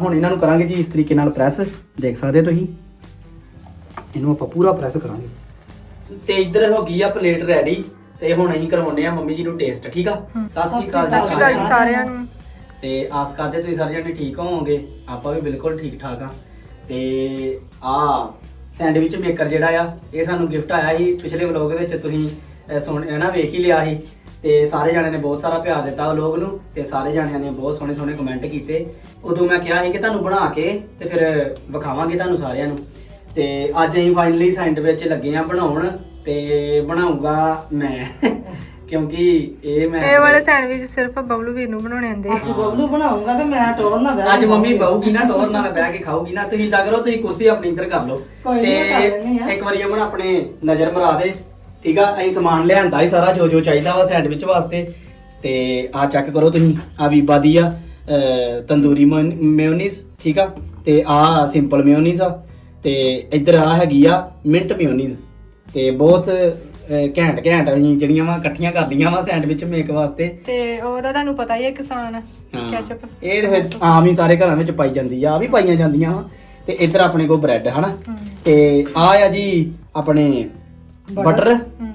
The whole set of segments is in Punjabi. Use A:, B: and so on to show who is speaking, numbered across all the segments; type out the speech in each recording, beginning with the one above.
A: ਹੁਣ ਇਹਨਾਂ ਨੂੰ ਕਰਾਂਗੇ ਜੀ ਇਸ ਤਰੀਕੇ ਨਾਲ ਪ੍ਰੈਸ। ਦੇਖ ਸਕਦੇ ਹੋ ਤੁਸੀਂ। ਇਹਨੂੰ ਆਪਾਂ ਪੂਰਾ ਪ੍ਰੈਸ ਕਰਾਂਗੇ। ਤੇ ਇੱਧਰ ਹੋ ਗਈ ਆ ਪਲੇਟ ਰੈਡੀ। ਤੇ ਹੁਣ ਅਸੀਂ ਕਰਵਾਉਣੇ ਆ ਮੰਮੀ ਜੀ ਨੂੰ ਟੇਸਟ ਠੀਕ ਆ? ਸਤਿ ਸ਼੍ਰੀ ਅਕਾਲ
B: ਜੀ ਸਾਰਿਆਂ ਨੂੰ।
A: ਤੇ ਆਸ ਕਰਦੇ ਤੁਸੀਂ ਸਾਰੇ ਜਣੇ ਠੀਕ ਹੋਵੋਗੇ। ਆਪਾਂ ਵੀ ਬਿਲਕੁਲ ਠੀਕ ਠਾਕ ਆ। ਤੇ ਆ ਸੈਂਡਵਿਚ ਮੇਕਰ ਜਿਹੜਾ ਆ ਇਹ ਸਾਨੂੰ ਗਿਫਟ ਆਇਆ ਸੀ ਪਿਛਲੇ ਵਲੋਗ ਵਿੱਚ। ਤੁਸੀਂ ਅਹ, ਸੁਣ ਨਾ ਵੇਖ ਹੀ ਲਿਆ ਸੀ ਤੇ ਸਾਰੇ ਜਣਿਆਂ ਨੇ ਬਹੁਤ ਸਾਰਾ ਪਿਆਰ ਦਿੱਤਾ ਵਲੋਗ ਨੂੰ ਤੇ ਸਾਰੇ ਜਣਿਆਂ ਨੇ ਬਹੁਤ ਸੋਹਣੇ ਸੋਹਣੇ ਕਮੈਂਟ ਕੀਤੇ। ਉਦੋਂ ਮੈਂ ਕਿਹਾ ਸੀ ਕਿ ਤੁਹਾਨੂੰ ਬਣਾ ਕੇ ਤੇ ਫਿਰ ਵਿਖਾਵਾਂਗੇ ਤੁਹਾਨੂੰ ਸਾਰਿਆਂ ਨੂੰ। ਤੇ ਅੱਜ ਅਸੀਂ ਫਾਈਨਲੀ ਸੈਂਡਵਿਚ ਲੱਗੇ ਆ ਬਣਾਉਣ ਤੇ ਬਣਾਉਂਗਾ ਮੈਂ। ਕਿਉਂਕਿ ਇਹ ਮੈਂ
B: ਇਹ ਵਾਲੇ ਸੈਂਡਵਿਚ ਸਿਰਫ ਬਬਲੂ ਵੀਰ ਨੂੰ ਬਣਾਉਣੇ ਆਉਂਦੇ
C: ਅੱਜ ਬਬਲੂ ਬਣਾਉਂਗਾ ਤੇ ਮੈਂ ਟੋਰ ਨਾ ਬਹਿ
A: ਅੱਜ ਮੰਮੀ ਬਹੂਗੀ ਨਾ ਟੋਰ ਨਾਲ ਬਹਿ ਕੇ ਖਾਊਗੀ ਨਾ। ਤੁਸੀਂ ਇਦਾਂ ਕਰੋ ਤੁਸੀਂ ਕੁਰਸੀ ਆਪਣੀ ਇੱਧਰ ਕਰ ਲਓ।
C: ਕੋਈ ਨੀ, ਮੈਂ ਕਰ ਲੈਂਦੀ ਆ।
A: ਇੱਕ ਵਾਰੀ ਅਮਨ ਆਪਣੇ ਨਜ਼ਰ ਮਰਾ ਦੇ। ਠੀਕ ਆ ਅਸੀਂ ਸਮਾਨ ਲਿਆਂਦਾ ਹੀ ਸਾਰਾ ਜੋ ਜੋ ਚਾਹੀਦਾ ਵਾ ਸੈਂਡਵਿਚ ਵਾਸਤੇ। ਤੇ ਆ ਚੈੱਕ ਕਰੋ ਤੁਸੀਂ ਆ ਵੀਬਾ ਦੀ ਆ ਅਹ, ਤੰਦੂਰੀ ਮੇਯੋਨੀਜ਼ ਠੀਕ ਆ? ਤੇ ਆ ਸਿੰਪਲ ਮੇਯੋਨੀਜ਼ ਆ ਤੇ ਇੱਧਰ ਆ ਹੈਗੀ ਆ ਮਿੰਟ ਮੇਯੋਨੀਜ਼ ਤੇ ਬਹੁਤ ਅਹ, ਘੈਂਟ ਘੈਂਟ ਅਸੀਂ ਜਿਹੜੀਆਂ ਵਾ ਇਕੱਠੀਆਂ ਕਰ ਲਈਆਂ ਵਾ ਸੈਂਡਵਿਚ ਮੇਕ ਵਾਸਤੇ।
B: ਤੇ ਉਹਦਾ ਤੁਹਾਨੂੰ ਪਤਾ ਹੀ ਹੈ ਕਿਸਾਨ
A: ਹਾਂ।
B: ਕੈਚਅਪ
A: ਇਹ ਤਾਂ ਫਿਰ ਆਮ ਹੀ ਸਾਰੇ ਘਰਾਂ ਵਿੱਚ ਪਾਈ ਜਾਂਦੀ ਆ ਆ ਵੀ ਪਾਈਆਂ ਜਾਂਦੀਆਂ ਵਾ। ਤੇ ਇੱਧਰ ਆਪਣੇ ਕੋਲ ਬ੍ਰੈਡ ਹਨਾ। ਤੇ ਆ ਆ ਜੀ ਆਪਣੇ ਬਟਰ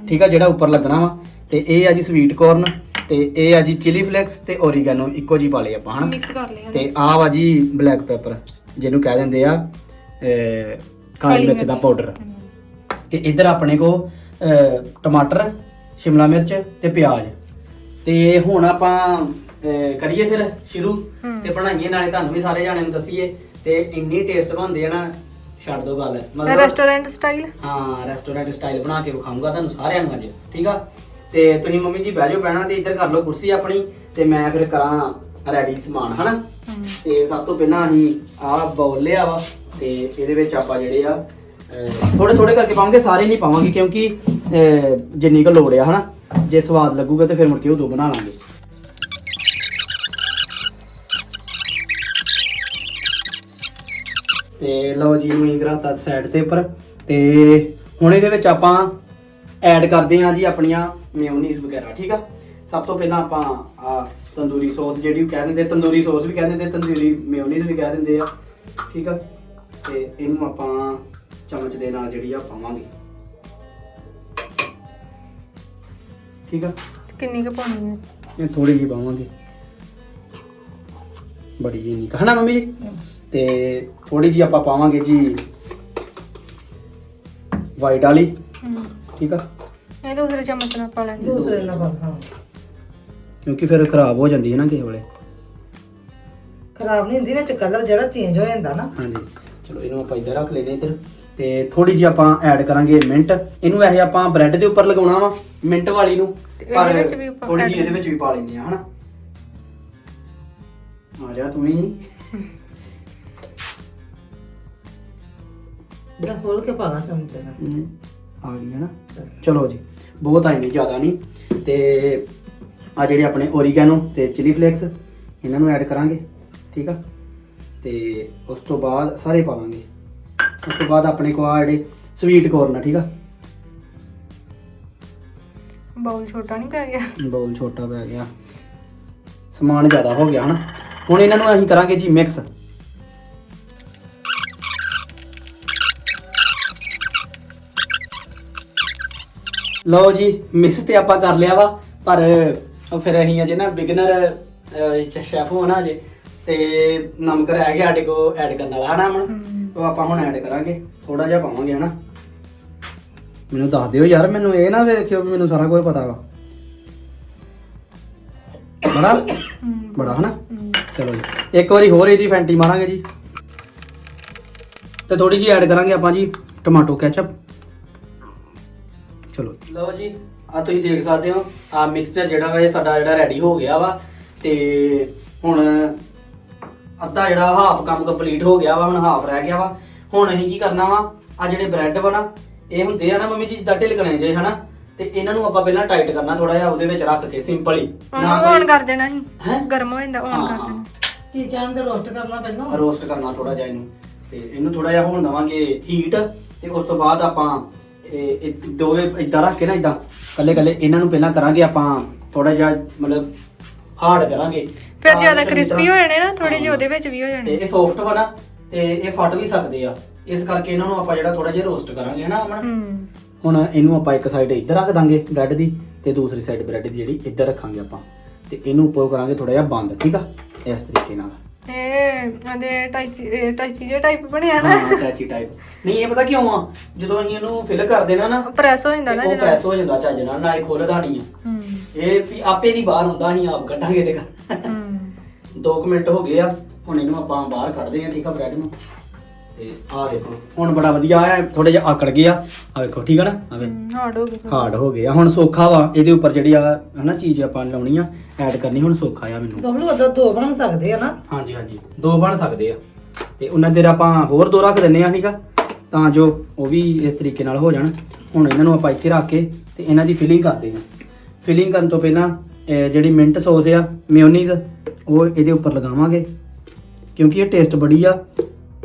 A: ਠੀਕ ਆ ਜਿਹੜਾ ਉੱਪਰ ਲੱਗਣਾ ਵਾ। ਤੇ ਇਹ ਆ ਜੀ ਸਵੀਟ ਕੋਰਨ ਤੇ ਇਹ ਆ ਜੀ ਚਿਲੀ ਫਲੇਕਸ ਤੇ ਓਰੀਗੈਨੋ ਇੱਕੋ ਜੀ ਪਾ ਲਏ ਆਪਾਂ ਹਨਾ?
B: ਮਿਕਸ ਕਰ ਲਿਆ।
A: ਤੇ ਆ ਵਾ ਜੀ ਬਲੈਕ ਪੈਪਰ ਜਿਹਨੂੰ ਕਹਿ ਦਿੰਦੇ ਆ ਅਹ, ਕਾਲੀ ਮਿਰਚ ਦਾ। ਪਾਊਡਰ ਤੇ ਇੱਧਰ ਆਪਣੇ ਕੋ ਅਹ, ਟਮਾਟਰ ਸ਼ਿਮਲਾ ਮਿਰਚ ਤੇ ਪਿਆਜ਼। ਤੇ ਹੁਣ ਆਪਾਂ ਅਹ, ਕਰੀਏ ਫਿਰ ਸ਼ੁਰੂ। ਤੇ ਬਣਾਈਏ ਨਾਲੇ ਤੁਹਾਨੂੰ ਵੀ ਸਾਰੇ ਜਾਣਿਆਂ ਨੂੰ ਦਸੀਏ। ਤੇ ਇੰਨੀ ਟੇਸਟ ਬਣਦੇ ਆ ਨਾ ਛੱਡ ਦੋ ਗੱਲ।
B: ਰੈਸਟੋਰੈਂਟ ਸਟਾਈਲ
A: ਹਾਂ ਰੈਸਟੋਰੈਂਟ ਸਟਾਈਲ ਬਣਾ ਕੇ ਵਿਖਾਊਂਗਾ ਤੁਹਾਨੂੰ ਸਾਰਿਆਂ ਨੂੰ ਅੱਜ ਠੀਕ ਆ? ਤੇ ਤੁਸੀਂ ਮੰਮੀ ਜੀ ਬਹਿ ਜਾਓ ਬਹਿਣਾ ਤੇ ਇੱਧਰ ਕਰ ਲਓ ਕੁਰਸੀ ਆਪਣੀ ਤੇ ਮੈਂ ਫਿਰ ਕਰਾਂ ਰੈਡੀ ਸਮਾਨ ਹਨਾ? ਤੇ ਸਭ ਤੋਂ ਪਹਿਲਾਂ ਅਸੀਂ ਆਹ ਬਾਉਲ ਲਿਆ ਵਾ ਤੇ ਇਹਦੇ ਵਿੱਚ ਆਪਾਂ ਜਿਹੜੇ ਆ ਥੋੜੇ ਥੋੜੇ ਕਰਕੇ ਪਾਵਾਂਗੇ ਸਾਰੇ ਨਹੀਂ ਪਾਵਾਂਗੇ ਕਿਉਂਕਿ ਜਿੰਨੀ ਕੁ ਲੋੜ ਆ ਹਨਾ? ਜੇ ਸਵਾਦ ਲੱਗੂਗਾ ਤੇ ਫਿਰ ਮੁੜ ਕੇ ਉਦੋਂ ਬਣਾ ਲਾਂਗੇ। ਤੇ ਲਓ ਜੀ ਨੂੰ ਇੰਗਰਾਤਾ ਸਾਈਡ ਤੇ ਉੱਪਰ। ਤੇ ਹੁਣ ਇਹਦੇ ਵਿੱਚ ਆਪਾਂ ਐਡ ਕਰਦੇ ਹਾਂ ਜੀ ਆਪਣੀਆਂ ਮਿਓਨੀਜ਼ ਵਗੈਰਾ ਠੀਕ ਆ? ਸਭ ਤੋਂ ਪਹਿਲਾਂ ਆਪਾਂ ਆ ਤੰਦੂਰੀ ਸੌਸ ਜਿਹੜੀ ਉਹ ਕਹਿ ਦਿੰਦੇ ਤੰਦੂਰੀ ਸੌਸ ਵੀ ਕਹਿ ਦਿੰਦੇ ਤੰਦੂਰੀ ਮਿਓਨੀਜ਼ ਵੀ ਕਹਿ ਦਿੰਦੇ ਆ ਠੀਕ ਆ? ਤੇ ਇਹਨੂੰ ਆਪਾਂ ਚਮਚ ਦੇ ਨਾਲ ਜਿਹੜੀ ਆ ਪਾਵਾਂਗੇ। ਠੀਕ ਆ?
B: ਕਿੰਨੀ ਕੁ ਪਾਉਣੀ ਹੈ?
A: ਇਹ ਥੋੜੀ ਜਿਹੀ ਪਾਵਾਂਗੇ। ਬੜੀ ਜਿਹੀ ਨਹੀਂ ਕਹਣਾ ਮੰਮੀ ਜੀ? ਤੇ ਥੋੜੀ ਜਿਹੀ ਆਪਾਂ ਪਾਵਾਂਗੇ ਜੀ ਵਾਈਟ ਵਾਲੀ।
B: ਹਮ।
A: ਠੀਕ ਆ?
B: ਇਹ ਦੂਸਰੇ ਚਮਚ ਨਾਲ ਪਾ ਲੈਣੀ
C: ਦੂਸਰੇ ਨਾਲ ਪਾ ਹਾਂ।
A: ਕਿਉਂਕਿ ਫਿਰ ਖਰਾਬ ਹੋ ਜਾਂਦੀ ਹੈ ਨਾ ਕਿਸੇ ਵੇਲੇ।
C: ਖਰਾਬ ਨਹੀਂ ਹੁੰਦੀ ਵਿੱਚ ਕਲਰ ਜਿਹੜਾ ਚੇਂਜ ਹੋ ਜਾਂਦਾ ਨਾ।
A: ਹਾਂਜੀ। ਚਲੋ ਇਹਨੂੰ ਆਪਾਂ ਇੱਧਰ ਰੱਖ ਲੈਨੇ ਇੱਧਰ। ਤੇ ਥੋੜੀ ਜਿਹੀ ਆਪਾਂ ਐਡ ਕਰਾਂਗੇ ਮਿੰਟ ਇਹਨੂੰ ਵੈਸੇ ਆਪਾਂ ਬ੍ਰੈਡ ਦੇ ਉੱਪਰ ਲਗਾਉਣਾ ਵਾ ਮਿੰਟ ਵਾਲੀ ਨੂੰ।
B: ਤੇ ਇਹਦੇ ਵਿੱਚ ਵੀ ਆਪਾਂ
A: ਥੋੜੀ
B: add
A: ਜਿਹੀ ਇਹਦੇ ਵਿੱਚ ਵੀ ਪਾ ਲੈਂਦੇ ਆ ਹਨਾ? ਆ ਜਾ ਤੂੰ ਵੀ।
C: ਜਿਹੜਾ ਖੋਲ ਕੇ ਪਾਣਾ ਚਮਚੇ ਨਾਲ।
A: ਹਮ, ਆ ਗਈ ਹੈ ਨਾ। ਚਲੋ। ਜੀ ਬਹੁਤ ਆਈ ਨਹੀਂ ਜ਼ਿਆਦਾ ਨਹੀਂ। ਤੇ ਆ ਜਿਹੜੇ ਆਪਣੇ ਓਰੀਗੈਨੋ ਤੇ ਚਿਲੀ ਫਲੇਕਸ ਇਹਨਾਂ ਨੂੰ ਐਡ ਕਰਾਂਗੇ ਠੀਕ ਆ? ਤੇ ਉਸ ਤੋਂ ਬਾਅਦ ਸਾਰੇ ਪਾਵਾਂਗੇ ਉਸ ਤੋਂ ਬਾਅਦ ਆਪਣੇ ਕੋਲ ਆ ਜਿਹੜੇ ਸਵੀਟ ਕੋਰਨ ਆ ਠੀਕ ਆ?
B: ਬਾਉਲ ਛੋਟਾ ਨਹੀਂ ਪੈ ਗਿਆ?
A: ਬਾਉਲ ਛੋਟਾ ਪੈ ਗਿਆ। ਸਮਾਨ ਜ਼ਿਆਦਾ ਹੋ ਗਿਆ ਹਨਾ? ਹੁਣ ਇਹਨਾਂ ਨੂੰ ਅਸੀਂ ਕਰਾਂਗੇ ਜੀ ਮਿਕਸ ਲਓ ਜੀ ਮਿਕਸ ਤੇ ਆਪਾਂ ਕਰ ਲਿਆ ਵਾ ਪਰ ਫਿਰ ਅਸੀਂ ਅਜੇ ਨਾ ਬਿਗਨਰ ਸ਼ੈਫ ਹੋਣਾ ਅਜੇ ਤੇ ਨਮਕ ਰਹਿ ਗਿਆ ਸਾਡੇ ਕੋ ਐਡ ਕਰਨ ਵਾਲਾ ਹਨਾ
B: ਹਮ।
A: ਉਹ ਆਪਾਂ ਹੁਣ ਐਡ ਕਰਾਂਗੇ ਥੋੜਾ ਜਿਹਾ ਪਾਵਾਂਗੇ ਹਨਾ? ਮੈਨੂੰ ਦੱਸ ਦਿਓ ਯਾਰ ਮੈਨੂੰ ਇਹ ਨਾ ਵੇਖਿਓ ਵੀ ਮੈਨੂੰ ਸਾਰਾ ਕੁਝ ਪਤਾ ਵਾ। ਬੜਾ। ਬੜਾ ਹਨਾ। ਚਲੋ ਜੀ ਇੱਕ ਵਾਰੀ ਹੋਰ ਇਹਦੀ ਫੈਂਟੀ ਮਾਰਾਂਗੇ ਜੀ। ਤੇ ਥੋੜੀ ਜੀ ਐਡ ਕਰਾਂਗੇ ਆਪਾਂ ਜੀ ਟਮਾਟੋ ਕੈਚਅਪ ਚਲੋ। ਲਓ ਜੀ ਆ ਤੁਸੀਂ ਦੇਖ ਸਕਦੇ ਹੋ ਆ ਮਿਕਸਚਰ ਜਿਹੜਾ ਵਾ ਇਹ ਸਾਡਾ ਜਿਹੜਾ ਰੈਡੀ ਹੋ ਗਿਆ ਵਾ ਤੇ ਹੁਣ ਅੱਧਾ ਜਿਹੜਾ ਹਾਫ ਕੰਮ ਕੰਪਲੀਟ ਹੋ ਗਿਆ ਵਾ ਹੁਣ ਹਾਫ ਰਹਿ ਗਿਆ ਵਾ। ਹੁਣ ਅਸੀਂ ਕੀ ਕਰਨਾ ਵਾ ਆ ਜਿਹੜੇ ਬ੍ਰੈਡ ਵਾ ਨਾ ਇਹ ਹੁੰਦੇ ਆ ਨਾ ਮੰਮੀ ਜੀ ਜਿੱਦਾਂ ਢਿਲਕਣੇ ਜੇ ਹਨਾ? ਤੇ ਇਹਨਾਂ ਨੂੰ ਆਪਾਂ ਪਹਿਲਾਂ ਟਾਈਟ ਕਰਨਾ ਥੋੜਾ ਜਿਹਾ ਉਹਦੇ ਵਿੱਚ ਰੱਖ ਕੇ ਸਿੰਪਲ ਹੀ।
B: ਔਨ ਕਰ ਦੇਣਾ ਸੀ।
A: ਹੈਂ?
B: ਗਰਮ ਹੋ ਜਾਂਦਾ ਔਨ ਕਰ ਦੇਣਾ।
C: ਕੀ ਕਹਿੰਦੇ ਰੋਸਟ ਕਰਨਾ ਪਹਿਲਾਂ?
A: ਰੋਸਟ ਕਰਨਾ ਥੋੜਾ ਜਿਹਾ ਇਹਨੂੰ। ਤੇ ਇਹਨੂੰ ਥੋੜਾ ਜਿਹਾ ਹੋਣ ਦਵਾਂਗੇ ਹੀਟ ਤੇ ਉਸ ਤੋਂ ਬਾਅਦ ਆਪਾਂ ਇਹ ਇਹ ਦੋਵੇਂ ਇਦਾਂ ਰੱਖ ਕੇ ਨਾ ਇਦਾਂ ਕੱਲੇ ਕੱਲੇ ਇਹਨਾਂ ਨੂੰ ਪਹਿਲਾਂ ਕਰਾਂਗੇ ਆਪਾਂ ਥੋੜਾ ਜਿਹਾ ਮਤਲਬ ਹਾਰਡ ਕਰਾਂਗੇ।
B: ਫਿਰ
A: ਤਾਂ
B: ਜ਼ਿਆਦਾ
A: ਚੰਗੀ
B: ਕ੍ਰਿਸਪੀ
A: ਤਰ੍ਹਾਂ-
B: ਹੋ ਜਾਣੇ ਨਾ ਥੋੜੇ ਜਿਹੇ
A: ਹਾਂ।
B: ਉਹਦੇ ਵਿੱਚ ਵੀ ਹੋ
A: ਤੇ ਇਹ ਸੌਫਟ ਵਾ ਨਾ ਤੇ ਇਹ ਫਟ ਵੀ ਸਕਦੇ ਆ। ਇਸ ਕਰਕੇ ਇਹਨਾਂ ਨੂੰ ਆਪਾਂ ਜਿਹੜਾ ਥੋੜਾ ਜਿਹਾ ਰੋਸਟ ਕਰਾਂਗੇ ਹਨਾ ਅਮਨ?
B: ਹੂੰ।
A: ਹੁਣ ਇਹਨੂੰ ਆਪਾਂ ਇੱਕ ਸਾਈਡ ਇੱਧਰ ਰੱਖ ਦਾਂਗੇ ਬ੍ਰੈਡ ਦੀ ਤੇ ਦੂਸਰੀ ਸਾਈਡ ਬ੍ਰੈਡ ਦੀ ਜਿਹੜੀ ਇੱਧਰ ਰੱਖਾਂਗੇ ਆਪਾਂ। ਤੇ ਇਹਨੂੰ ਉੱਪਰ ਕਰਾਂਗੇ ਥੋੜਾ ਜਿਹਾ ਬੰਦ ਠੀਕ ਆ? ਇਸ ਤਰੀਕੇ ਨਾਲ।
B: ਇਹ ਉਹਦੇ ਟਾਈਚੀ ਇਹ ਟਾਈਚੀ ਜਿਹਾ ਟਾਈਪ ਬਣਿਆ ਨਾ।
A: ਹਾਂ ਟੈਚੀ ਟਾਈਪ ਨਹੀਂ ਇਹ ਪਤਾ ਕਿਉਂ ਆ? ਜਦੋਂ ਅਸੀਂ ਇਹਨੂੰ ਫਿਲ ਕਰ ਦੇਣਾ ਨਾ
B: ਪ੍ਰੈਸ ਹੋ ਜਾਂਦਾ
A: ਤੇ
B: ਨਾ
A: ਉਹ
B: ਜਿਹਨਾਂ
A: ਪ੍ਰੈਸ ਹੋ ਜਾਂਦਾ ਚੱਜ ਨਾਲ ਨਾਲੇ ਖੁੱਲਦਾ ਨਹੀਂ ਆ।
B: ਹੂੰ।
A: ਇਹ ਵੀ ਆਪੇ ਨਹੀਂ ਬਾਹਰ ਹੁੰਦਾ ਅਸੀਂ ਆਪ ਕੱਢਾਂਗੇ ਤੇ
B: ਹੂੰ।
A: 2 ਮਿੰਟ ਹੋ ਗਏ ਆ ਹੁਣ ਇਹਨੂੰ ਆਪਾਂ ਬਾਹਰ ਕੱਢਦੇ ਆ ਠੀਕ ਆ ਬ੍ਰੈਡ ਨੂੰ। ਤੇ ਦੇਖੋ ਹੁਣ ਬੜਾ ਵਧੀਆ ਆ ਥੋੜੇ ਜਿਹਾ ਆਕੜ ਗਿਆ। ਆ ਵੇਖੋ ਠੀਕ ਆ ਨਾ? ਆ ਵੇ
B: ਹਾਰਡ ਹੋ ਗਿਆ।
A: ਹਾਰਡ ਹੋ ਗਿਆ। ਹੁਣ ਸੌਖਾ ਵਾ ਇਹਦੇ ਉੱਪਰ ਜਿਹੜੀ ਆ ਹਨਾ ਚੀਜ਼ ਆਪਾਂ ਲਾਉਣੀ ਆ ਐਡ ਕਰਨੀ ਹੁਣ ਸੌਖਾ ਆ ਮੈਨੂੰ।
C: ਬਬਲੂ ਉਹਦਾ ਦੋ ਬਣ ਸਕਦੇ ਆ ਨਾ?
A: ਹਾਂਜੀ ਹਾਂਜੀ ਦੋ ਬਣ ਸਕਦੇ ਆ। ਤੇ ਉਹਨਾਂ ਦੇਰ ਆਪਾਂ ਹੋਰ ਦੋ ਰੱਖ ਦਿੰਨੇ ਆ ਠੀਕ ਆ? ਤਾਂ ਜੋ ਉਹ ਵੀ ਇਸ ਤਰੀਕੇ ਨਾਲ ਹੋ ਜਾਣ। ਹੁਣ ਇਹਨਾਂ ਨੂੰ ਆਪਾਂ ਇੱਥੇ ਰੱਖ ਕੇ ਤੇ ਇਹਨਾਂ ਦੀ ਫਿਲਿੰਗ ਕਰਦੇ ਹਾਂ ਫਿਲਿੰਗ ਕਰਨ ਤੋਂ ਪਹਿਲਾਂ ਇਹ ਜਿਹੜੀ ਮਿੰਟ ਸੌਸ ਆ ਮਿਓਨੀਜ਼ ਉਹ ਇਹਦੇ ਉੱਪਰ ਲਗਾਵਾਂਗੇ। ਕਿਉਂਕਿ ਇਹ ਟੇਸਟ ਬੜੀ ਆ।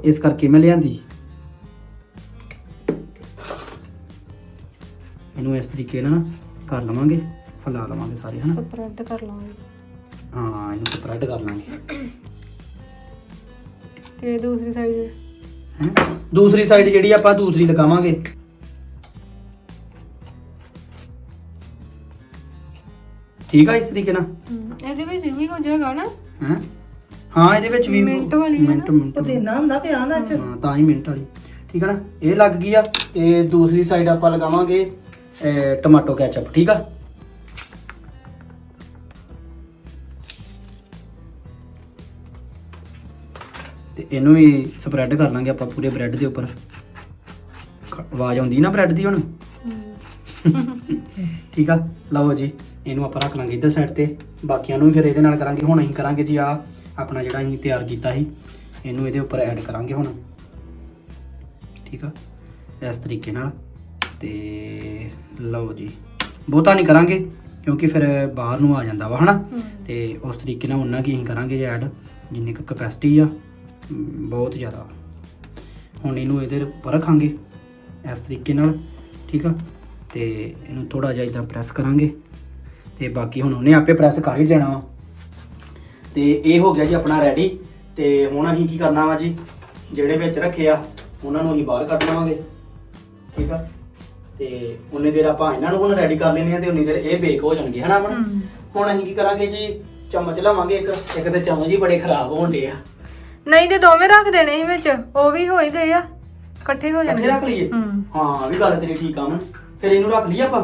A: ਇਸ ਕਰਕੇ ਮੈਂ ਲਿਆਂਦੀ। ਇਹਨੂੰ ਇਸ ਤਰੀਕੇ ਨਾਲ ਕਰ ਲਵਾਂਗੇ ਫੈਲਾ ਲਵਾਂਗੇ ਸਾਰੇ ਹਨਾ?
B: ਸਪਰੈਡ ਕਰ ਲਾਂਗੇ
A: ਹਾਂ ਇਹਨੂੰ ਸਪਰੈਡ ਕਰ ਲਾਂਗੇ।
B: ਤੇ ਦੂਸਰੀ ਸਾਈਡ
A: ਹੈਂ? ਦੂਸਰੀ ਸਾਈਡ ਜਿਹੜੀ ਆਪਾਂ ਦੂਸਰੀ ਲਗਾਵਾਂਗੇ। ਠੀਕ ਆ ਇਸ ਤਰੀਕੇ ਨਾਲ?
B: ਇਹਦੇ ਵਿੱਚ ਵੀ ਕੁਝ ਹੈਗਾ ਨਾ?
A: ਹੈਂ? ਹਾਂ ਇਹਦੇ ਵਿੱਚ ਵੀ
B: ਮਿੰਟ ਵਾਲੀ ਹੈ ਨਾ?
A: ਮਿੰਟ
C: ਪੁਦੀਨਾ ਹੁੰਦਾ ਪਿਆ ਨਾ ਚ
A: ਹਾਂ ਤਾਂ ਹੀ ਮਿੰਟ ਵਾਲੀ। ਠੀਕ ਆ ਨਾ? ਇਹ ਲੱਗ ਗਈ ਆ ਤੇ ਦੂਸਰੀ ਸਾਈਡ ਆਪਾਂ ਲਗਾਵਾਂਗੇ ਅਹ, ਟਮਾਟੋ ਕੈਚਅਪ ਠੀਕ ਆ? ਤੇ ਇਹਨੂੰ ਵੀ ਸਪਰੈਡ ਕਰ ਲਾਂਗੇ ਆਪਾਂ ਪੂਰੇ ਬ੍ਰੈਡ ਦੇ ਉੱਪਰ। ਖ- ਆਵਾਜ਼ ਆਉਂਦੀ ਨਾ ਬ੍ਰੈਡ ਦੀ ਹੁਣ? ਠੀਕ ਆ? ਲਓ ਜੀ ਇਹਨੂੰ ਆਪਾਂ ਰੱਖ ਲਾਂਗੇ ਇੱਧਰ ਸਾਈਡ ਤੇ। ਬਾਕੀਆਂ ਨੂੰ ਵੀ ਫਿਰ ਇਹਦੇ ਨਾਲ ਕਰਾਂਗੇ ਹੁਣ ਅਸੀਂ ਕਰਾਂਗੇ ਜੀ ਆ ਆਪਣਾ ਜਿਹੜਾ ਅਸੀਂ ਤਿਆਰ ਕੀਤਾ ਸੀ ਇਹਨੂੰ ਇਹਦੇ ਉੱਪਰ ਐਡ ਕਰਾਂਗੇ ਹੁਣ। ਠੀਕ ਆ? ਇਸ ਤਰੀਕੇ ਨਾਲ। ਤੇ ਲਓ ਜੀ। ਬਹੁਤਾ ਨਹੀਂ ਕਰਾਂਗੇ ਕਿਉਂਕਿ ਫਿਰ ਬਾਹਰ ਨੂੰ ਆ ਜਾਂਦਾ ਵਾ ਹਨਾ। ਤੇ ਉਸ ਤਰੀਕੇ ਨਾਲ ਉਹਨਾਂ ਕੀ ਅਸੀਂ ਕਰਾਂਗੇ ਐਡ ਜਿੰਨੀ ਕੁ ਕਪੈਸਿਟੀ ਆ। ਬਹੁਤ ਜ਼ਿਆਦਾ। ਹੁਣ ਇਹਨੂੰ ਇਹਦੇ ਉੱਪਰ ਰੱਖਾਂਗੇ ਇਸ ਤਰੀਕੇ ਨਾਲ। ਠੀਕ ਆ? ਤੇ ਇਹਨੂੰ ਥੋੜਾ ਜਿਹਾ ਇਦਾਂ ਪ੍ਰੈਸ ਕਰਾਂਗੇ। ਤੇ ਬਾਕੀ ਹੁਣ ਉਹਨੇ ਆਪੇ ਪ੍ਰੈਸ ਕਰ ਹੀ ਦੇਣਾ ਵਾ। ਤੇ ਇਹ ਹੋ ਗਿਆ ਜੀ ਆਪਣਾ ਰੈਡੀ ਤੇ ਹੁਣ ਅਸੀਂ ਕੀ ਕਰਨਾ ਵਾ ਜੀ? ਜਿਹੜੇ ਵਿੱਚ ਰੱਖੇ ਆ ਉਹਨਾਂ ਨੂੰ ਅਸੀਂ ਬਾਹਰ ਕੱਢ ਲਵਾਂਗੇ। ਠੀਕ ਆ? ਤੇ ਉਹਨੇ ਦੇਰ ਆਪਾਂ ਇਹਨਾਂ ਨੂੰ ਹੁਣ ਰੈਡੀ ਕਰ ਲੈਣੇ ਆ ਤੇ ਉਨੀ ਦੇਰ ਇਹ ਬੇਕ ਹੋ ਜਾਣਗੇ ਹਨਾ
B: ਹੂੰ।
A: ਹੁਣ ਅਸੀਂ ਕੀ ਕਰਾਂਗੇ ਜੀ? ਚਮਚ ਲਵਾਂਗੇ ਇੱਕ। ਇੱਕ ਤੇ ਚਮਚ ਹੀ ਬੜੇ ਖਰਾਬ ਹੋਣ ਡੇ ਆ।
B: ਨਹੀਂ ਤੇ ਦੋਵੇਂ ਰੱਖ ਦੇਣੇ ਸੀ ਵਿੱਚ ਉਹ ਵੀ ਹੋ ਹੀ ਗਏ ਆ। ਇਕੱਠੇ ਹੋ
A: ਇਕੱਠੇ
B: ਜਾਣਗੇ।
A: ਰੱਖ ਲਈਏ?
B: ਹੂੰ
A: ਹਾਂ ਵੀ ਗੱਲ ਤੇਰੀ ਠੀਕ ਆ ਮਨ ਫਿਰ ਇਹਨੂੰ ਰੱਖ ਲਈਏ ਆਪਾਂ?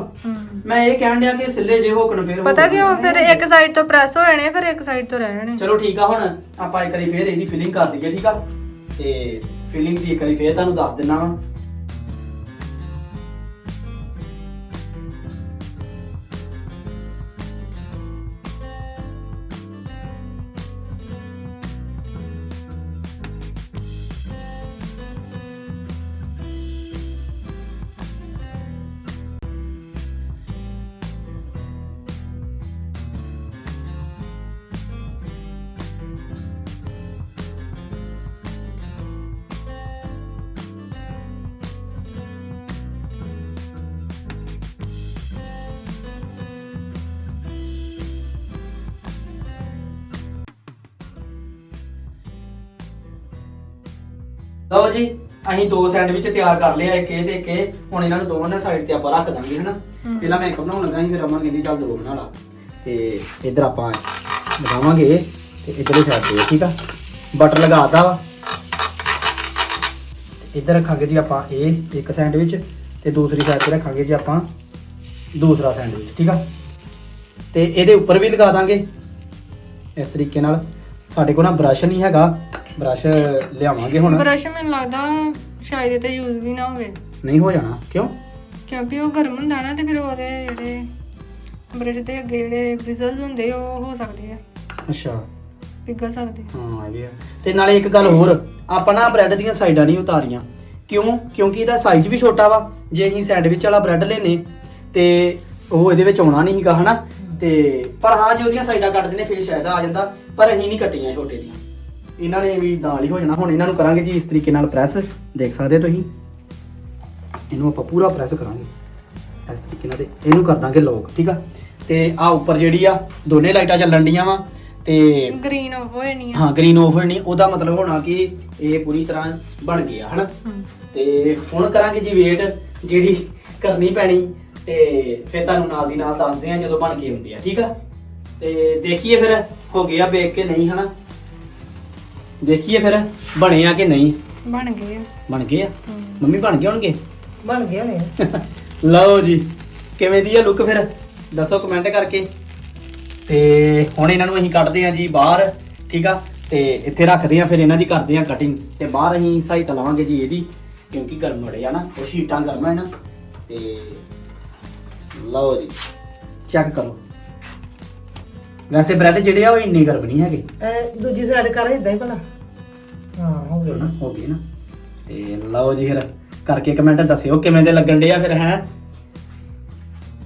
A: ਮੈਂ ਇਹ ਕਹਿਣ ਡਿਆ ਕਿ ਸਿੱਲੇ ਜੇ ਹੋਕਣ ਫਿਰ
B: ਪਤਾ। ਕਿਉਂ ਫਿਰ ਇੱਕ ਸਾਈਡ ਤੋਂ ਪ੍ਰੈਸ ਹੋ ਜਾਣੇ ਫਿਰ ਇੱਕ ਸਾਈਡ ਤੋਂ ਰਹਿ ਜਾਣੇ
A: ਚਲੋ ਠੀਕ ਆ ਹੁਣ ਆਪਾਂ ਇੱਕ ਵਾਰੀ ਫੇਰ ਇਹਦੀ ਫਿਲਿੰਗ ਕਰ ਲਈਏ ਠੀਕ ਆ? ਤੇ ਫਿਲਿੰਗ ਦੀ ਇੱਕ ਵਾਰੀ ਫੇਰ ਤੁਹਾਨੂੰ ਦੱਸ ਦਿੰਨਾ ਵਾ। ਲਓ ਜੀ ਅਸੀਂ ਦੋ ਸੈਂਡਵਿਚ ਤਿਆਰ ਕਰ ਲਿਆ ਇੱਕ ਇਹ ਤੇ ਇੱਕ ਇਹ। ਹੁਣ ਇਹਨਾਂ ਨੂੰ ਦੋਵਾਂ ਨੇ ਸਾਈਡ ਤੇ ਆਪਾਂ ਰੱਖ ਦਾਂਗੇ ਹਨਾ। ਪਹਿਲਾਂ ਮੈਂ ਇੱਕ ਬਣਾਉਣ ਲੱਗਾ ਸੀ ਫਿਰ ਅਮਨ ਕਹਿੰਦੀ ਚੱਲ ਦੋ ਬਣਾ ਲਾ। ਤੇ ਇੱਧਰ ਆਪਾਂ ਲਗਾਵਾਂਗੇ ਤੇ ਇੱਧਰਲੇ ਸਾਈਡ ਤੇ ਠੀਕ ਆ? ਬਟਰ ਲਗਾਤਾ ਵਾ। ਇੱਧਰ ਰੱਖਾਂਗੇ ਜੀ ਆਪਾਂ ਇਹ ਇੱਕ ਸੈਂਡਵਿਚ ਤੇ ਦੂਸਰੀ ਸਾਈਡ ਤੇ ਰੱਖਾਂਗੇ ਜੀ ਆਪਾਂ ਦੂਸਰਾ ਸੈਂਡਵਿਚ ਠੀਕ ਆ? ਤੇ ਇਹਦੇ ਉੱਪਰ ਵੀ ਲਗਾ ਦਾਂਗੇ। ਇਸ ਤਰੀਕੇ ਨਾਲ। ਸਾਡੇ ਕੋਲ ਨਾ ਬ੍ਰਸ਼ ਨਹੀਂ ਹੈਗਾ। ਬ੍ਰਸ਼ ਲਿਆਵਾਂਗੇ ਹੁਣ।
B: ਬ੍ਰਸ਼ ਮੈਨੂੰ ਲੱਗਦਾ ਸ਼ਾਇਦ ਇਹ ਤੇ ਯੂਜ਼ ਵੀ ਨਾ ਹੋਵੇ।
A: ਨਹੀਂ ਹੋ ਜਾਣਾ। ਕਿਉਂ?
B: ਕਿਉਂਕਿ ਉਹ ਗਰਮ ਹੁੰਦਾ ਨਾ ਤੇ ਫਿਰ ਉਹਦੇ ਜਿਹੜੇ ਬ੍ਰੈਡ ਦੇ ਅੱਗੇ ਜਿਹੜੇ ਬ੍ਰਿਜ਼ਲਸ ਹੁੰਦੇ ਉਹ ਹੋ ਸਕਦੇ ਆ।
A: ਅੱਛਾ।
B: ਪਿਘਲ ਸਕਦੇ ਆ।
A: ਹਾਂ ਇਹ ਵੀ ਆ। ਤੇ ਨਾਲੇ ਇੱਕ ਗੱਲ ਹੋਰ ਆਪਾਂ ਨਾ ਬ੍ਰੈਡ ਦੀਆਂ ਸਾਈਡਾਂ ਨਹੀਂ ਉਤਾਰੀਆਂ। ਕਿਉਂ? ਕਿਉਂਕਿ ਇਹਦਾ ਸਾਈਜ਼ ਵੀ ਛੋਟਾ ਵਾ। ਜੇ ਅਸੀਂ ਸੈਂਡਵਿਚ ਵਾਲਾ ਬ੍ਰੈਡ ਲੈਨੇ ਤੇ ਉਹ ਇਹਦੇ ਵਿੱਚ ਆਉਣਾ ਨਹੀਂ ਸੀਗਾ ਹਨਾ? ਤੇ ਪਰ ਹਾਂ ਜੇ ਉਹਦੀਆਂ ਸਾਈਡਾਂ ਕੱਟ ਦਿੰਨੇ ਫਿਰ ਸ਼ਾਇਦ ਆ ਜਾਂਦਾ। ਪਰ ਅਸੀਂ ਨਹੀਂ ਕੱਟੀਆਂ ਛੋਟੇ ਦੀਆਂ। ਇਹਨਾਂ ਨੇ ਵੀ ਨਾਲ ਹੀ ਹੋ ਜਾਣਾ। ਹੁਣ ਇਹਨਾਂ ਨੂੰ ਕਰਾਂਗੇ ਜੀ ਇਸ ਤਰੀਕੇ ਨਾਲ ਪ੍ਰੈਸ ਦੇਖ ਸਕਦੇ ਹੋ ਤੁਸੀਂ। ਇਹਨੂੰ ਆਪਾਂ ਪੂਰਾ ਪ੍ਰੈਸ ਕਰਾਂਗੇ। ਇਸ ਤਰੀਕੇ ਨਾਲ ਤੇ ਇਹਨੂੰ ਕਰ ਦਾਂਗੇ ਲੋਕ ਠੀਕ ਆ? ਤੇ ਆ ਉੱਪਰ ਜਿਹੜੀ ਆ ਦੋਨੇ ਲਾਈਟਾਂ ਚੱਲਣ ਡੀਆਂ ਵਾ ਤੇ
B: ਗ੍ਰੀਨ ਆਫ ਹੋਏ ਨਹੀਂ
A: ਹਾਂ ਗ੍ਰੀਨ ਆਫ ਹੋਣੀ ਉਹਦਾ ਮਤਲਬ ਹੋਣਾ ਕਿ ਇਹ ਪੂਰੀ ਤਰ੍ਹਾਂ ਬਣ ਗਿਆ ਹਨਾ। ਤੇ ਹੁਣ ਕਰਾਂਗੇ ਜੀ ਵੇਟ ਜਿਹੜੀ ਕਰਨੀ ਪੈਣੀ ਤੇ ਫਿਰ ਤੁਹਾਨੂੰ ਨਾਲ ਦੀ ਨਾਲ ਦੱਸਦੇ ਆ ਜਦੋਂ ਬਣ ਕੇ ਹੁੰਦੀ ਆ ਠੀਕ ਆ? ਤੇ ਦੇਖੀਏ ਫਿਰ ਹੋ ਗਿਆ ਬੇਕ ਕੇ ਨਹੀਂ ਹਨਾ? ਦੇਖੀਏ ਫਿਰ ਬਣੇ ਆ ਕਿ ਨਹੀਂ?
B: ਬਣ ਗਏ ਆ।
A: ਬਣ ਗਏ ਆ। ਮੰਮੀ ਬਣ ਗਏ ਹੋਣਗੇ?
C: ਬਣ ਗਏ ਨੇ
A: ਲਓ ਜੀ ਕਿਵੇਂ ਦੀ ਆ ਲੁੱਕ ਫਿਰ? ਦੱਸੋ ਕਮੈਂਟ ਕਰਕੇ। ਤੇ ਹੁਣ ਇਹਨਾਂ ਨੂੰ ਅਸੀਂ ਕੱਢਦੇ ਆ ਜੀ ਬਾਹਰ ਠੀਕ ਆ? ਤੇ ਇੱਥੇ ਰੱਖਦੇ ਆ ਫਿਰ ਇਹਨਾਂ ਦੀ ਕਰਦੇ ਆ ਕਟਿੰਗ ਤੇ ਬਾਹਰ ਅਸੀਂ ਸਹਾਇਤਾ ਲਵਾਂਗੇ ਜੀ ਇਹਦੀ ਕਿਉਂਕਿ ਗਰਮ ਬੜੇ ਆ ਨਾ ਉਹ ਸ਼ੀਟਾਂ ਗਰਮ ਹੈ ਨਾ। ਤੇ ਲਓ ਜੀ ਚੈੱਕ ਕਰੋ। ਵੈਸੇ ਬ੍ਰੈਡ ਜਿਹੜੇ ਆ ਉਹ ਇੰਨੇ ਗਰਮ ਨਹੀਂ ਹੈਗੇ।
C: ਇਹ ਦੂਜੀ ਸਾਈਡ ਕਰ ਇਦਾਂ ਹੀ ਭਲਾ। ਹਾਂ ਹੋ ਗਏ
A: ਨਾ। ਹੋ ਗਏ ਨਾ। ਤੇ ਲਓ ਜੀ ਫਿਰ ਕਰਕੇ ਕਮੈਂਟ ਦੱਸਿਓ ਕਿਵੇਂ ਦੇ ਲੱਗਣ ਡੇ ਆ ਫਿਰ ਹੈ?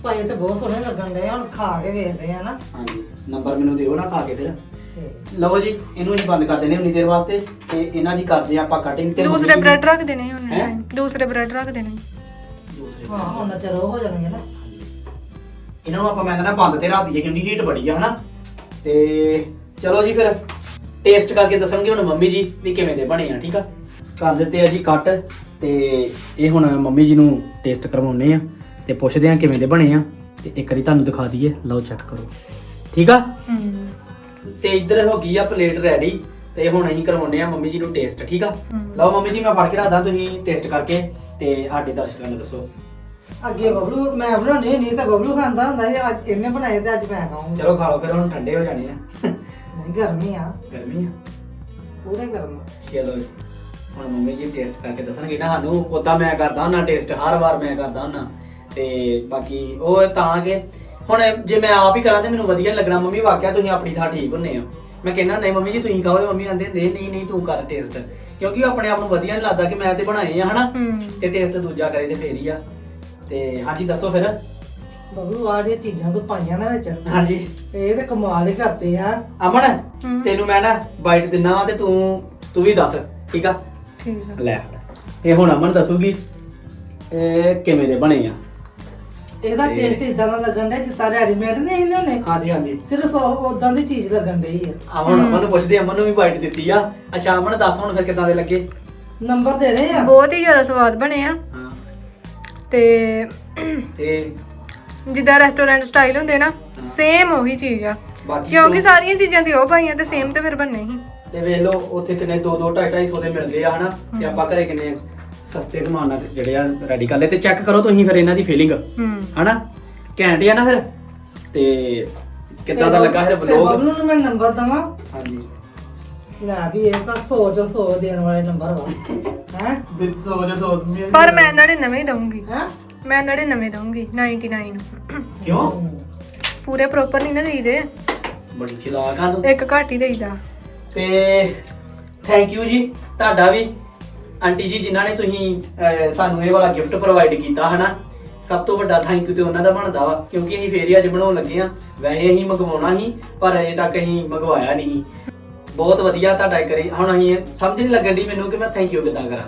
C: ਭਾਈ ਇਹ ਤਾਂ ਬਹੁਤ ਸੋਹਣੇ ਲੱਗਣ ਡਏ ਆ ਹੁਣ ਖਾ ਕੇ ਵੇਖਦੇ ਆ ਨਾ।
A: ਹਾਂਜੀ ਨੰਬਰ ਮੈਨੂੰ ਦਿਓ ਨਾ ਖਾ ਕੇ ਫਿਰ। ਲਓ ਜੀ ਇਹਨੂੰ ਅਸੀਂ ਬੰਦ ਕਰ ਦਿੰਦੇ ਹਾਂ ਉਨੀ ਦੇਰ ਵਾਸਤੇ ਤੇ ਇਹਨਾਂ ਦੀ ਕਰਦੇ ਆਪਾਂ ਕਟਿੰਗ ਤੇ
B: ਦੂਸਰੇ ਬ੍ਰੈਡ ਰੱਖ ਦੇਣੇ ਹੁਣ
A: ਹੈਂ?
B: ਦੂਸਰੇ ਬ੍ਰੈਡ ਰੱਖ ਦੇਣੇ।
A: ਦੂਸਰੇ
C: ਹਾਂ ਹੁਣ ਨਾ ਚਲੋ ਹੋ ਜਾਣਗੇ ਨਾ।
A: ਇਹਨਾਂ ਨੂੰ ਆਪਾਂ ਮੈਂ ਕਹਿੰਦਾ ਬੰਦ ਤੇ ਰੱਖ ਦਈਏ ਕਿਉਂਕਿ ਹੀਟ ਬੜੀ ਆ ਹਨਾ? ਤੇ ਚਲੋ ਜੀ ਫਿਰ ਟੇਸਟ ਕਰਕੇ ਦੱਸਣਗੇ ਹੁਣ ਮੰਮੀ ਜੀ ਵੀ ਕਿਵੇਂ ਦੇ ਬਣੇ ਆ ਠੀਕ ਆ? ਕਰ ਦਿੱਤੇ ਆ ਜੀ ਕੱਟ ਤੇ ਇਹ ਹੁਣ ਮੰਮੀ ਜੀ ਨੂੰ ਟੇਸਟ ਕਰਵਾਉਣੇ ਆ ਤੇ ਪੁੱਛਦੇ ਆ ਕਿਵੇਂ ਦੇ ਬਣੇ ਆ ਤੇ ਇੱਕ ਵਾਰੀ ਤੁਹਾਨੂੰ ਦਿਖਾ ਦਈਏ ਲਓ ਚੈੱਕ ਕਰੋ। ਠੀਕ ਆ?
B: ਹਮ।
A: ਤੇ ਇੱਧਰ ਹੋ ਗਈ ਆ ਪਲੇਟ ਰੈਡੀ ਤੇ ਹੁਣ ਅਸੀਂ ਕਰਵਾਉਣੇ ਆ ਮੰਮੀ ਜੀ ਨੂੰ ਟੇਸਟ ਠੀਕ ਆ?
B: ਹਮ।
A: ਲਓ ਮੰਮੀ ਜੀ ਮੈਂ ਫੜ ਕੇ ਰੱਖਦਾ ਤੁਸੀਂ ਟੇਸਟ ਕਰਕੇ ਤੇ ਸਾਡੇ ਦਰਸ਼ਕਾਂ ਨੂੰ ਦੱਸੋ।
C: ਅੱਗੇ ਬਬਲੂ ਮੈਂ ਬਣਾਉਣੀ ਨਹੀਂ ਤਾਂ ਬਬਲੂ ਖਾਂਦਾ ਹੁੰਦਾ ਸੀ ਅੱਜ ਇਹਨੇ ਬਣਾਏ ਤੇ ਅੱਜ ਮੈਂ ਖਾਊਂਗੀ।
A: ਚਲੋ ਖਾ ਲਓ ਫਿਰ ਹੁਣ ਠੰਡੇ ਹੋ ਜਾਣੇ ਆ।
C: ਨਹੀਂ ਗਰਮੀ ਆ।
A: ਗਰਮੀ ਆ?
C: ਪੂਰੇ ਗਰਮ ਆ।
A: ਚਲੋ ਜੀ। ਹੁਣ ਮੰਮੀ ਜੀ ਟੇਸਟ ਕਰਕੇ ਦੱਸਣਗੇ ਨਾ ਸਾਨੂੰ ਉਦਾਂ ਮੈਂ ਕਰਦਾ ਹੁੰਦਾ ਟੇਸਟ ਹਰ ਵਾਰ ਮੈਂ ਕਰਦਾ ਹੁੰਦਾ ਤੇ ਬਾਕੀ ਉਹ ਤਾਂ ਕਿ ਹੁਣ ਜੇ ਮੈਂ ਆਪ ਹੀ ਕਰਾਂ ਤੇ ਮੈਨੂੰ ਵਧੀਆ ਨੀ ਲੱਗਣਾ। ਮੰਮੀ ਵਾਕਿਆ ਤੁਸੀਂ ਆਪਣੀ ਥਾਂ ਠੀਕ ਹੁੰਨੇ ਆ। ਮੈਂ ਕਹਿੰਦਾ ਨਹੀਂ ਮੰਮੀ ਜੀ ਤੁਸੀਂ ਖਾਓ ਤੇ ਮੰਮੀ ਕਹਿੰਦੇ ਨਹੀਂ ਨਹੀਂ ਨਹੀਂ ਤੂੰ ਕਰ ਟੇਸਟ ਕਿਉਂਕਿ ਉਹ ਆਪਣੇ ਆਪ ਨੂੰ ਵਧੀਆ ਨਹੀਂ ਲੱਗਦਾ ਕਿ ਮੈਂ ਤੇ ਬਣਾਏ ਆ ਹਨਾ? ਤੇ ਟੇਸਟ ਦੂਜਾ ਕਰੇ ਤੇ ਫੇਰ ਹੀ ਆ। ਤੇ ਹਾਂਜੀ ਦੱਸੋ ਫਿਰ।
C: ਬਬਲੂ ਆ ਜਿਹੜੀਆਂ ਚੀਜ਼ਾਂ ਤੂੰ ਪਾਈਆਂ ਨਾ ਵਿੱਚ
A: ਹਾਂਜੀ।
C: ਇਹ ਤੇ ਕਮਾਲ ਹੀ ਕਰਦੇ ਆ।
A: ਅਮਨ
B: ਹਮ।
A: ਤੈਨੂੰ ਮੈਂ ਨਾ ਬਾਈਟ ਦਿੰਨਾ ਵਾ ਤੇ ਤੂੰ ਤੂੰ ਵੀ ਦੱਸ ਠੀਕ ਆ?
B: ਠੀਕ ਆ।
A: ਲੈ। ਇਹ ਹੁਣ ਅਮਨ ਦੱਸੂਗੀ ਇਹ ਕਿਵੇਂ ਦੇ ਬਣੇ ਆ।
C: ਇਹਦਾ
A: ਤੇ-
C: ਟੇਸਟ ਇਦਾਂ ਦਾ ਲੱਗਣ ਡਿਆ ਜਿੱਦਾਂ ਰੈਡੀਮੇਡ ਨਹੀਂ ਲਿਆਉਣੇ।
A: ਹਾਂਜੀ ਹਾਂਜੀ।
C: ਸਿਰਫ ਉਦਾਂ ਦੀ ਚੀਜ਼ ਲੱਗਣ ਡਈ ਆ।
A: ਅਮਨ ਅਮਨ ਨੂੰ ਪੁੱਛਦੇ ਅਮਨ ਨੂੰ ਵੀ ਬਾਈਟ ਦਿੱਤੀ ਆ। ਅੱਛਾ ਅਮਨ ਦੱਸ ਹੁਣ ਫਿਰ ਕਿੱਦਾਂ ਦੇ ਲੱਗੇ?
C: ਨੰਬਰ ਦੇਣੇ ਆ।
B: ਬਹੁਤ ਹੀ ਜ਼ਿਆਦਾ ਸਵਾਦ ਬਣੇ ਆ। ਤੇ
A: ਤੇ
B: ਜਿੱਦਾਂ ਰੈਸਟੋਰੈਂਟ ਸਟਾਈਲ ਹੁੰਦੇ ਨਾ ਸੇਮ ਉਹੀ ਚੀਜ਼ ਆ।
A: ਬਾਕੀ
B: ਕਿਉਂਕਿ
A: ਤੋਂ-
B: ਸਾਰੀਆਂ ਚੀਜ਼ਾਂ ਦੀ ਉਹ ਪਾਈਆਂ ਤੇ ਸੇਮ ਤੇ ਫਿਰ ਬਣਨੇ ਹੀ।
A: ਤੇ ਵੇਖ ਲਓ ਉੱਥੇ ਕਿੰਨੇ 2 2 2.5 250 ਦੇ ਮਿਲਦੇ ਆ ਹਨਾ? ਤੇ ਆਪਾਂ ਘਰੇ ਕਿੰਨੇ ਸਸਤੇ ਸਮਾਨ ਨਾਲ ਜਿਹੜੇ ਆ ਰੈਡੀ ਕਰ ਲਏ। ਤੇ ਚੈੱਕ ਕਰੋ ਤੁਸੀਂ ਫਿਰ ਇਹਨਾਂ ਦੀ ਫੀਲਿੰਗ ਹਨਾ? ਘੈਂਟ ਆ ਨਾ ਫਿਰ। ਤੇ ਕਿੱਦਾਂ ਦਾ ਲੱਗਾ ਫਿਰ
C: ਤੇ
A: ਵਲੋਗ
C: ਬਬਲੂ ਨੂੰ ਮੈਂ ਨੰਬਰ ਦਵਾਂ?
A: ਹਾਂਜੀ।
C: ਲੈ ਵੀ ਇਹ ਤਾਂ 100 ਚੋਂ 100 ਦੇਣ ਵਾਲੇ ਨੰਬਰ ਵਾ। ਹੈ?
A: ਦਿਨ ਸੋ ਜੋ ਸੋ
B: ਪਰ ਮੈਂ ਨੜੇ ਨਵੇਂ ਦਊਂਗੀ।
C: ਹੈ?
B: ਮੈਂ ਨੜੇ ਨਵੇਂ ਦਊਂਗੀ 99
A: ਕਿਉਂ?
B: ਪੂਰੇ ਪ੍ਰੋਪਰ ਨਹੀਂ ਨਾ ਦੇਈਦੇ।
A: ਬੜੀ ਚਲਾਕ ਆ ਤੂੰ।
B: ਇੱਕ ਘੱਟ ਹੀ ਦੇਈਦਾ।
A: ਤੇ ਥੈਂਕ ਯੂ ਜੀ। ਤੁਹਾਡਾ ਵੀ। ਆਂਟੀ ਜੀ ਜਿਨ੍ਹਾਂ ਨੇ ਤੁਸੀਂ ਅਹ, ਸਾਨੂੰ ਇਹ ਵਾਲਾ ਗਿਫਟ ਪ੍ਰੋਵਾਈਡ ਕੀਤਾ ਹਨਾ? ਸਭ ਤੋਂ ਵੱਡਾ ਥੈਂਕ ਯੂ ਤੇ ਉਹਨਾਂ ਦਾ ਬਣਦਾ ਵਾ। ਕਿਉਂਕਿ ਅਸੀਂ ਫੇਰ ਹੀ ਅੱਜ ਬਣਾਉਣ ਲੱਗੇ ਆ। ਵੈਸੇ ਅਸੀਂ ਮੰਗਵਾਉਣਾ ਸੀ ਪਰ ਅਜੇ ਤੱਕ ਅਸੀਂ ਮੰਗਵਾਇਆ ਨਹੀਂ। ਬਹੁਤ ਵਧੀਆ ਤੁਹਾਡਾ ਕਰੀ ਹੁਣ ਅਸੀਂ ਸਮਝ ਨਹੀਂ ਲੱਗਣ ਦੀ ਮੈਨੂੰ ਕਿ ਮੈਂ ਥੈਂਕ ਯੂ ਕਿੱਦਾਂ ਕਰਾਂ।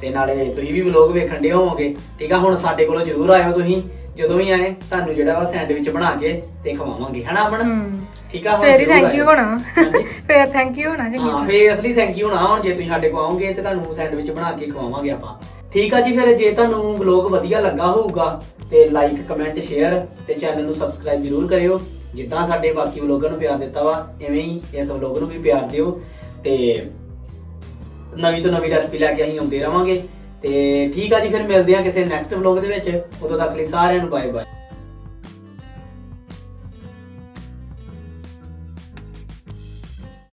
A: ਤੇ ਨਾਲੇ ਤੁਸੀਂ ਵੀ ਵਲੋਗ ਵੇਖਣ ਦੇ ਹੋਵੋਗੇ। ਠੀਕ ਆ ਹੁਣ ਸਾਡੇ ਕੋਲੋਂ ਜ਼ਰੂਰ ਆਇਓ ਤੁਸੀਂ। ਜਦੋਂ ਵੀ ਆਏ ਤੁਹਾਨੂੰ ਜਿਹੜਾ ਵਾ ਸੈਂਡਵਿਚ ਬਣਾ ਕੇ ਤੇ ਖਵਾਵਾਂਗੇ। ਹਨਾ
B: ਹੂੰ
A: ਠੀਕ ਆ ਹੁਣ
B: ਫੇਰ ਹੀ
A: ਜ਼ਰੂਰ
B: ਥੈਂਕ ਯੂ
A: ਆਇਓ।
B: ਹੋਣਾ।
A: ਹਾਂਜੀ।
B: ਫੇਰ ਥੈਂਕ ਯੂ ਹੋਣਾ ਜੀ
A: ਹਾਂ ਫੇਰ ਅਸਲੀ ਥੈਂਕ ਯੂ ਨਾ ਹੁਣ ਜੇ ਤੁਸੀਂ ਸਾਡੇ ਕੋਲ ਆਓਗੇ ਤੇ ਤੁਹਾਨੂੰ ਸੈਂਡਵਿਚ ਬਣਾ ਕੇ ਖਵਾਵਾਂਗੇ ਆਪਾਂ। ਠੀਕ ਆ ਜੀ ਫਿਰ ਜੇ ਤੁਹਾਨੂੰ ਵਲੌਗ ਵਧੀਆ ਲੱਗਾ ਹੋਊਗਾ ਤੇ ਲਾਈਕ ਕਮੈਂਟ ਸ਼ੇਅਰ ਤੇ ਚੈਨਲ ਨੂੰ ਸਬਸਕ੍ਰਾਈਬ ਜ਼ਰੂਰ ਕਰਿਓ। ਜਿੱਦਾਂ ਸਾਡੇ ਬਾਕੀ ਵਲੌਗਾਂ ਨੂੰ ਪਿਆਰ ਦਿੱਤਾ ਵਾ, ਐਵੇਂ ਹੀ ਇਸ ਵਲੋਗ ਨੂੰ ਵੀ ਪਿਆਰ ਦਿਓ ਤੇ ਨਵੀਂ ਤੋਂ ਨਵੀਂ ਰੈਸਪੀ ਲੈ ਕੇ ਅਸੀਂ ਆਉਂਦੇ ਰਵਾਂਗੇ ਤੇ ਠੀਕ ਆ ਜੀ, ਫਿਰ ਮਿਲਦੇ ਆ ਕਿਸੇ ਨੈਕਸਟ ਵਲੋਗ ਦੇ ਵਿੱਚ। ਉਦੋਂ ਤੱਕ ਲਈ ਸਾਰਿਆਂ ਨੂੰ ਬਾਏ ਬਾਏ